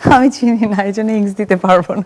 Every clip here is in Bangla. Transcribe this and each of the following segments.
আমি চিনি না, এই জন্য ইংস দিতে পারব না।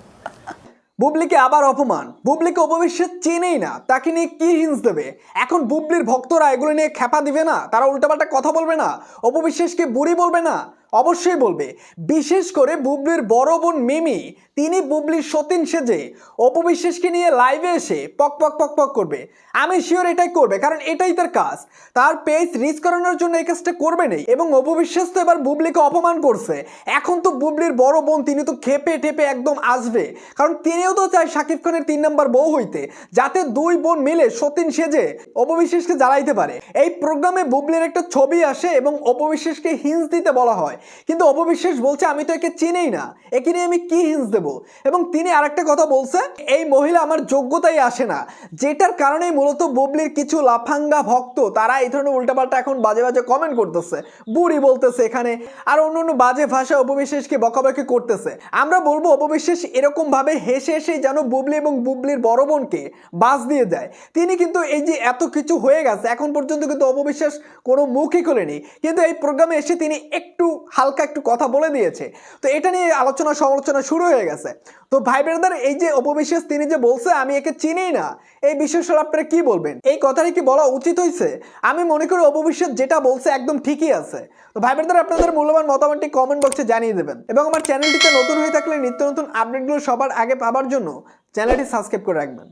বুবলিকে আবার অপমান। বুবলিকে অপবিশ্বাস চেনেই না, তাকে নিয়ে কি হিংস দেবে? এখন বুবলির ভক্তরা এগুলো নিয়ে খ্যাপা দিবে না, তারা উল্টাপাল্টা কথা বলবে না অপবিশ্বাসকে বুড়ি বলবে না। অবশ্যই বলবে। বিশেষ করে বুবলির বড় বোন মিমি, তিনি বুবলির সতীন সেজে অপবিশ্বাসকে নিয়ে লাইভে এসে পক পক পক পক করবে। আমি শিওর এটাই করবে, কারণ এটাই তার কাজ তার পেজ রিচ করানোর জন্য এই কাজটা করবে নেই, এবং অপবিশ্বাস তো এবার বুবলিকে অপমান করছে। এখন তো বুবলির বড় বোন, তিনি তো খেপে টেপে একদম আসবে। কারণ তিনিও তো চায় শাকিব খানের তিন নম্বর বউ হইতে, যাতে দুই বোন মিলে সতীন সেজে অপবিশ্বাসকে জ্বালাইতে পারে। এই প্রোগ্রামে বুবলির একটা ছবি আসে, এবং অপবিশ্বাসকে হিন্স দিতে বলা হয়। কিন্তু অপবিশ্বাস বলছে, আমি তো একে চিনেই না। একে নিয়ে আমি কি হিন্স দেব? এবং তিনি আরেকটা কথা বলছে, এই মহিলা আমার যোগ্যতাই আসে না। যেটার কারণে মূলত বুবলির কিছু লাফাঙ্গা ভক্ত, তারা এই ধরনের উল্টাপাল্টা এখন বাজে বাজে কমেন্ট করতেছে, বুড়ি বলতেছে এখানে, আর অন্য অন্য বাজে ভাষা অপবিশ্বাসকে বকাবকি করতেছে। আমরা বলব, অপবিশ্বাস এরকম ভাবে হেসে হেসে যেন বুবলি এবং বুবলির বড় বোনকে বাস দিয়ে দেয়। তিনি কিন্তু এই যে এত কিছু হয়ে গেছে, এখন পর্যন্ত কিন্তু অপবিশ্বাস কোনো মুখই খোলেনি। কিন্তু এই প্রোগ্রামে এসে তিনি একটু হালকা একটু কথা বলে দিয়েছে। তো এটা নিয়ে আলোচনা সমালোচনা শুরু হয়ে গেছে। তো ভাই ব্রাদার এই যে অপবিশ্বাস তিনি যে বলছে, আমি একে চিনি না। এই বিষয়ে আপনারা কি বলবেন? এই কথাটা কি বলা উচিত হয়েছে আমি মনে করি অপবিশ্বাস যেটা বলছে একদম ঠিকই আছে। তো ভাই ব্রাদার আপনাদের মূল্যবান মতামতটি কমেন্ট বক্সে জানিয়ে দেবেন। এবং আমার চ্যানেলটিতে নতুন হয়ে থাকলে নিত্য নতুন আপডেটগুলো সবার আগে পাবার জন্য চ্যানেলটি সাবস্ক্রাইব করে রাখবেন।